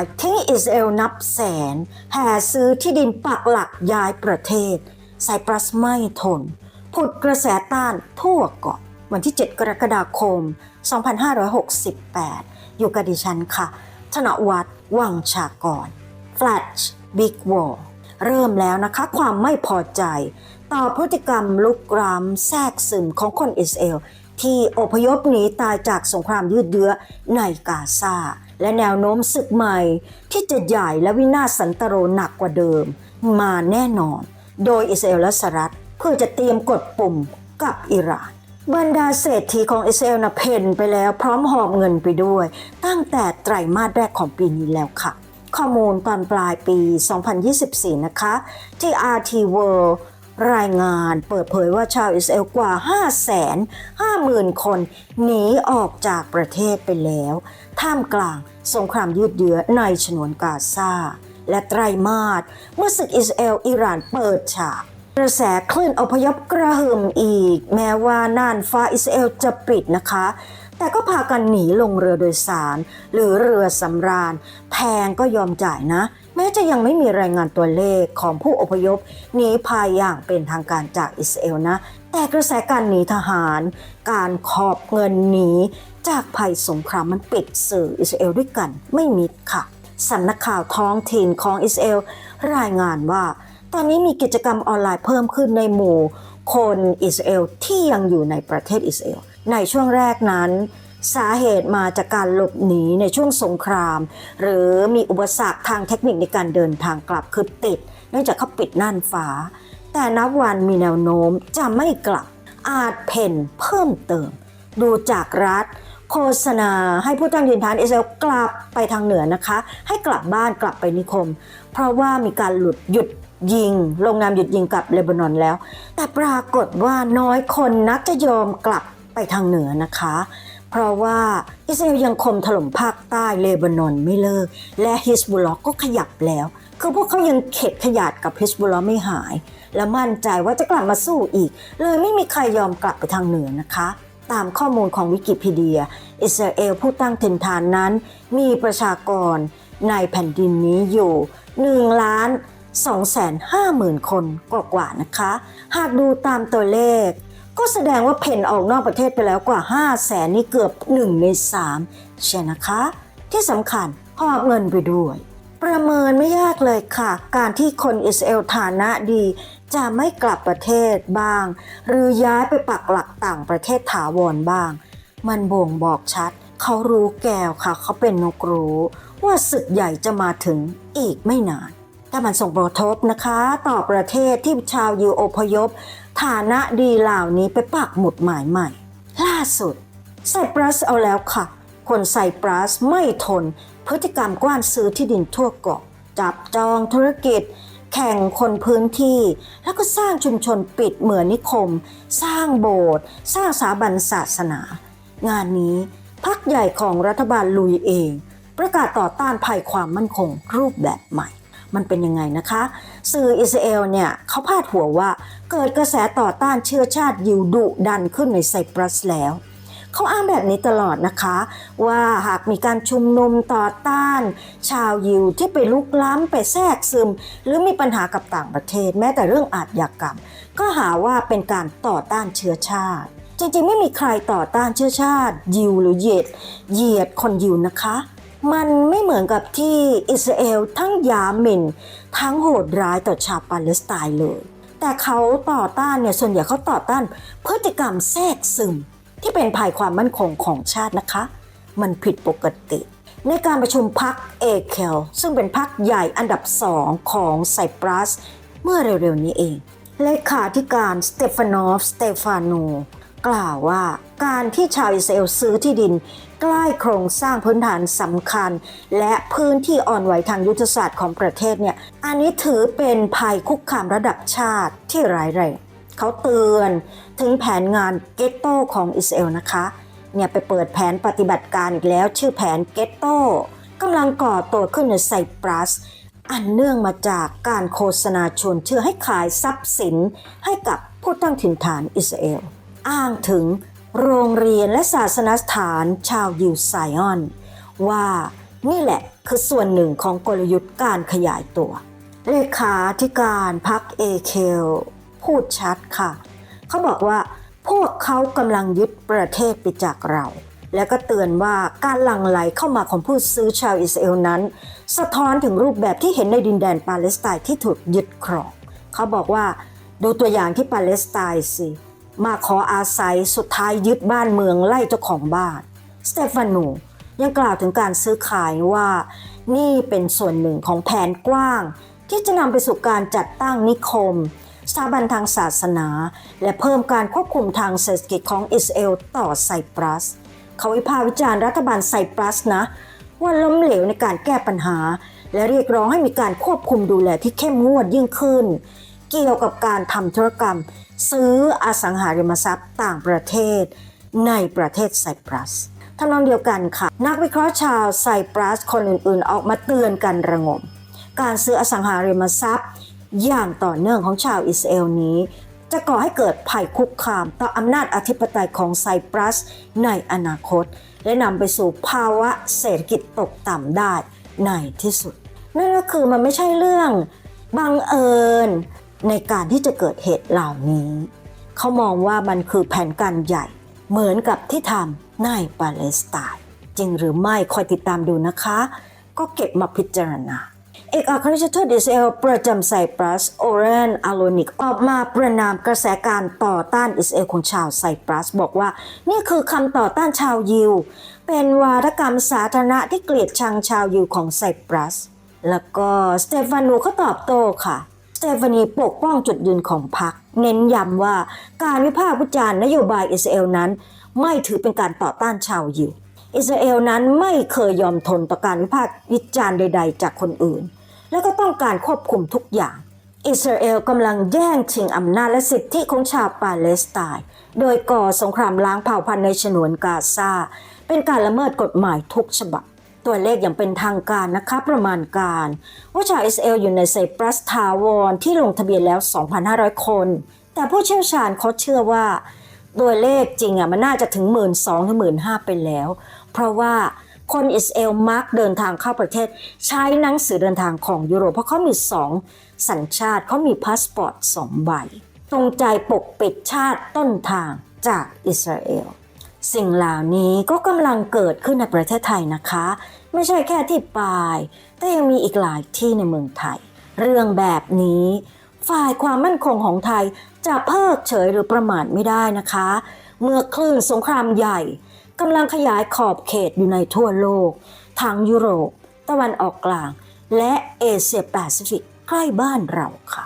ายทิ้งอิสราเอลนับแสน แห่ซื้อที่ดินปักหลักย้ายประเทศ ไซปรัสไม่ทนผุดกระแสต้านทั่วเกาะวันที่ 7 กรกฎาคม 2568 อยู่กับดิฉันค่ะ ธนวัฒน์วังชากร Flash Big War เริ่มแล้วนะคะความไม่พอใจต่อพฤติกรรมลุกรามแทรกซึมของคนอิสราเอลที่อพยพหนีตายจากสงครามยืดเยื้อในกาซา และแนวโน้มศึกใหม่ ที่จะใหญ่และวินาศสันตโรหนักกว่าเดิม มาแน่นอน โดยอิสราเอลและสหรัฐเพื่อจะเตรียมกดปุ่มกับอิหร่านบรรดาเศรษฐีของอิสราเอลนะเพนไปแล้วพร้อมหอบเงินไปด้วย ตั้งแต่ไตรมาสแรกของปีนี้แล้วค่ะ ข้อมูลตอนปลายปี 2024 นะคะ ที่ RT World รายงานเปิดเผยว่าชาวอิสราเอลกว่า 550,000 คน หนีออกจากประเทศไปแล้ว ท่ามกลางสงครามยืดเยื้อในฉนวนกาซาและไตรมาสเมื่อศึกอิสราเอลอิหร่านเปิดฉากกระแสคลื่นอพยพกระหึ่มอีก แม้ว่าน่านฟ้าอิสราเอลจะปิดนะคะ แต่ก็พากันหนีลงเรือโดยสาร หรือเรือสำราญ แพงก็ยอมจ่ายนะ แม้จะยังไม่มีรายงานตัวเลขของผู้อพยพหนีภัยอย่างเป็นทางการจากอิสราเอลนะ แต่กระแสการหนีทหาร การขอบเงินหนีจากภัยสงครามมันปิดสื่ออิสราเอลด้วยกันไม่มิดค่ะสำนักข่าวท้องถิ่นของอิสราเอลรายงานว่า ตอนนี้มีกิจกรรมออนไลน์เพิ่มขึ้นในหมู่ คนอิสราเอลที่ยังอยู่ในประเทศอิสราเอล ในช่วงแรกนั้น สาเหตุมาจากการหลบหนีในช่วงสงคราม หรือมีอุปสรรคทางเทคนิคในการเดินทางกลับคือติด เนื่องจากเขาปิดน่านฟ้า แต่นับวันมีแนวโน้มจะไม่กลับอาจเพ่นเพิ่มเติม ดูจากรัฐ โฆษณาให้ผู้ตั้งถิ่นฐานอิสราเอลกลับไปทางเหนือนะคะ ให้กลับบ้านกลับไปนิคม เพราะว่ามีการหลุดหยุดยิง ลงนามหยุดยิงกับเลบานอนแล้ว แต่ปรากฏว่าน้อยคนนักจะยอมกลับ ทางเหนือนะคะ เพราะว่าอิสราเอลยังคมถล่มภาคใต้เลบานอนไม่เลิก และฮิสบุลลอฮ์ก็ขยับแล้ว คือพวกเขายังเข็ดขยาดกับฮิสบุลลอฮ์ไม่หาย และมั่นใจว่าจะกลับมาสู้อีก เลยไม่มีใครยอมกลับไปทางเหนือนะคะ ตามข้อมูลของวิกิพีเดีย อิสราเอลผู้ตั้งถิ่นฐานนั้น มีประชากรในแผ่นดินนี้อยู่1ล้าน2 5 0 0 0 0 คนกว่าๆนะคะ หากดูตามตัวเลข ก็แสดงว่าเพ่นออกนอกประเทศไปแล้วกว่า 5 0 0แสนนี่เกือบ 1 ใน 3 ใช่นะคะ ที่สำคัญหอบเงินไปด้วย ประเมินไม่ยากเลยค่ะ การที่คนอิสราเอลฐานะดี จะไม่กลับประเทศบ้าง หรือย้ายไปปักหลักต่างประเทศถาวรบ้าง มันบ่งบอกชัด เขารู้แก้วค่ะ เขาเป็นนกรู้ ว่าศึกใหญ่จะมาถึงอีกไม่นานแต่มันส่งผลกระทบนะคะ ต่อประเทศที่ชาวยิวอพยพ ฐานะดีเหล่านี้ไปปักหมุดหมายใหม่ ล่าสุดไซปรัสเอาแล้วค่ะ คนไซปรัสไม่ทน พฤติกรรมกว้านซื้อที่ดินทั่วเกาะ จับจองธุรกิจ แข่งคนพื้นที่ แล้วก็สร้างชุมชนปิดเหมือนนิคม สร้างโบสถ์สร้างสถาบันศาสนา งานนี้พักใหญ่ของรัฐบาลลุยเอง ประกาศต่อต้านภัยความมั่นคงรูปแบบใหม่ มันเป็นยังไงนะคะ สื่ออิสราเอลเนี่ยเขาพาดหัวว่า เกิดกระแสต่อต้านเชื้อชาติยิวดุดันขึ้นในไซปรัสแล้วเขาอ้างแบบนี้ตลอดนะคะ ว่าหากมีการชุมนุมต่อต้าน ชาวยิวที่ไปลุกล้ำไปแทรกซึม หรือมีปัญหากับต่างประเทศ แม้แต่เรื่องอาชญากรรม ก็หาว่าเป็นการต่อต้านเชื้อชาติ จริงๆ ไม่มีใครต่อต้านเชื้อชาติ ยิวหรือเหยียดเหยียดคนยิวนะคะ มันไม่เหมือนกับที่อิสราเอลทั้งยาหมิ่นทั้งโหดร้ายต่อชาวปาเลสไตน์เลย แต่เขาต่อต้านเนี่ยส่วนใหญ่เขาต่อต้านพฤติกรรมแทรกซึม ที่เป็นภัยความมั่นคงของชาตินะคะ มันผิดปกติ ในการประชุมพักเอเคลซึ่งเป็นพักใหญ่อันดับสองของไซปรัส เมื่อเร็วๆนี้เองเลขาธิการสเตฟานอฟสเตฟาโนกล่าวว่าการที่ชาวอิสราเอลซื้อที่ดิน ใกล้โครงสร้างพื้นฐานสำคัญ และพื้นที่อ่อนไหวทางยุทธศาสตร์ของประเทศเนี่ยอันนี้ถือเป็นภัยคุกคามระดับชาติที่ร้ายแรงเขาเตือนถึงแผนงานเกตโตของอิสราเอลนะคะเนี่ยไปเปิดแผนปฏิบัติการอีกแล้ว ชื่อแผนเกตโตกำลังก่อตัวขึ้นในไซปรัส อันเนื่องมาจากการโฆษณาชวนเชื่อให้ขายทรัพย์สินให้กับผู้ตั้งถิ่นฐานอิสราเอล อ้างถึง โรงเรียนและศาสนสถานชาวยิวไซออน ว่านี่แหละคือส่วนหนึ่งของกลยุทธ์การขยายตัว เลขาธิการพักเอเคลพูดชัดค่ะ เขาบอกว่าพวกเขากำลังยึดประเทศไปจากเรา และก็เตือนว่าการหลั่งไหลเข้ามาของผู้ซื้อชาวอิสราเอลนั้น สะท้อนถึงรูปแบบที่เห็นในดินแดนปาเลสไตน์ที่ถูกยึดครอง เขาบอกว่าดูตัวอย่างที่ปาเลสไตน์สิ มาขออาศัยสุดท้ายยึดบ้านเมืองไล่เจ้าของบ้านสเตฟานูยังกล่าวถึงการซื้อขายว่า นี่เป็นส่วนหนึ่งของแผนกว้าง ที่จะนำไปสู่การจัดตั้งนิคมสถาบันทางศาสนา และเพิ่มการควบคุมทางเศรษฐกิจของอิสราเอลต่อไซปรัส เขาวิพากษ์วิจารณ์รัฐบาลไซปรัสนะ ว่าล้มเหลวในการแก้ปัญหา และเรียกร้องให้มีการควบคุมดูแลที่เข้มงวดยิ่งขึ้น เกี่ยวกับการทำธุรกรรม ซื้ออสังหาริมทรัพย์ต่างประเทศในประเทศไซปรัสทำนองเดียวกันค่ะ นักวิเคราะห์ชาวไซปรัสคนอื่นๆ ออกมาเตือนกันระงม การซื้ออสังหาริมทรัพย์ อย่างต่อเนื่องของชาวอิสราเอลนี้ จะก่อให้เกิดภัยคุกคามต่ออำนาจอธิปไตยของไซปรัสในอนาคต และนำไปสู่ภาวะเศรษฐกิจตกต่ำได้ในที่สุด นั่นก็คือมันไม่ใช่เรื่องบังเอิญ ในการที่จะเกิดเหตุเหล่านี้ เขามองว่ามันคือแผนการใหญ่ เหมือนกับที่ทำในปาเลสไตน์จริงหรือไม่คอยติดตามดูนะคะ ก็เก็บมาพิจารณาเอกอัครราชทูตอิสราเอลประจำไซปรัสโอเรนอาโลนิกออกมาประนามกระแสการต่อต้านอิสราเอลของชาวไซปรัส บอกว่า นี่คือคำต่อต้านชาวยิว เป็นวาทกรรมสาธารณะที่เกลียดชังชาวยิวของไซปรัส แล้วก็สเตฟานูเขาตอบโต้ค่ะ เตฟานีปกป้องจุดยืนของพรรคเน้นย้ำว่าการวิพากษ์วิจารณ์นโยบายอิสราเอลนั้น ไม่ถือเป็นการต่อต้านชาวยิวอิสราเอลนั้นไม่เคยยอมทนต่อการวิพากษ์วิจารณ์ใด ๆ จากคนอื่น และก็ต้องการควบคุมทุกอย่าง อิสราเอลกำลังแย่งชิงอำนาจและสิทธิของชาวปาเลสไตน์โดยก่อสงครามล้างเผ่าพันธุ์ในฉนวนกาซาเป็นการละเมิดกฎหมายทุกฉบับ ตัวเลขอย่างเป็นทางการนะคะประมาณการว่าชาวอิสราเอลอยู่ในไซปรัสทาวอนที่ลงทะเบียนแล้ว 2,500 คน แต่ผู้เชี่ยวชาญเขาเชื่อว่า ตัวเลขจริงอะมันน่าจะถึง 1 2ื่นสองถึงหมื่นห้าไปแล้ว เพราะว่าคนอิสราเอลมักเดินทางเข้าประเทศ ใช้หนังสือเดินทางของยุโรปเพราะเขามีสองสัญชาติเขามีพาสปอร์ตสองใบ ตรงใจปกปิดชาติต้นทางจากอิสราเอล สิ่งเหล่านี้ก็กำลังเกิดขึ้นในประเทศไทยนะคะ ไม่ใช่แค่ที่ปาย แต่ยังมีอีกหลายที่ในเมืองไทย เรื่องแบบนี้ ฝ่ายความมั่นคงของไทยจะเพิกเฉยหรือประมาทไม่ได้นะคะ เมื่อคลื่นสงครามใหญ่กำลังขยายขอบเขตอยู่ในทั่วโลกทั้งยุโรป ตะวันออกกลาง และเอเชียแปซิฟิกใกล้บ้านเราค่ะ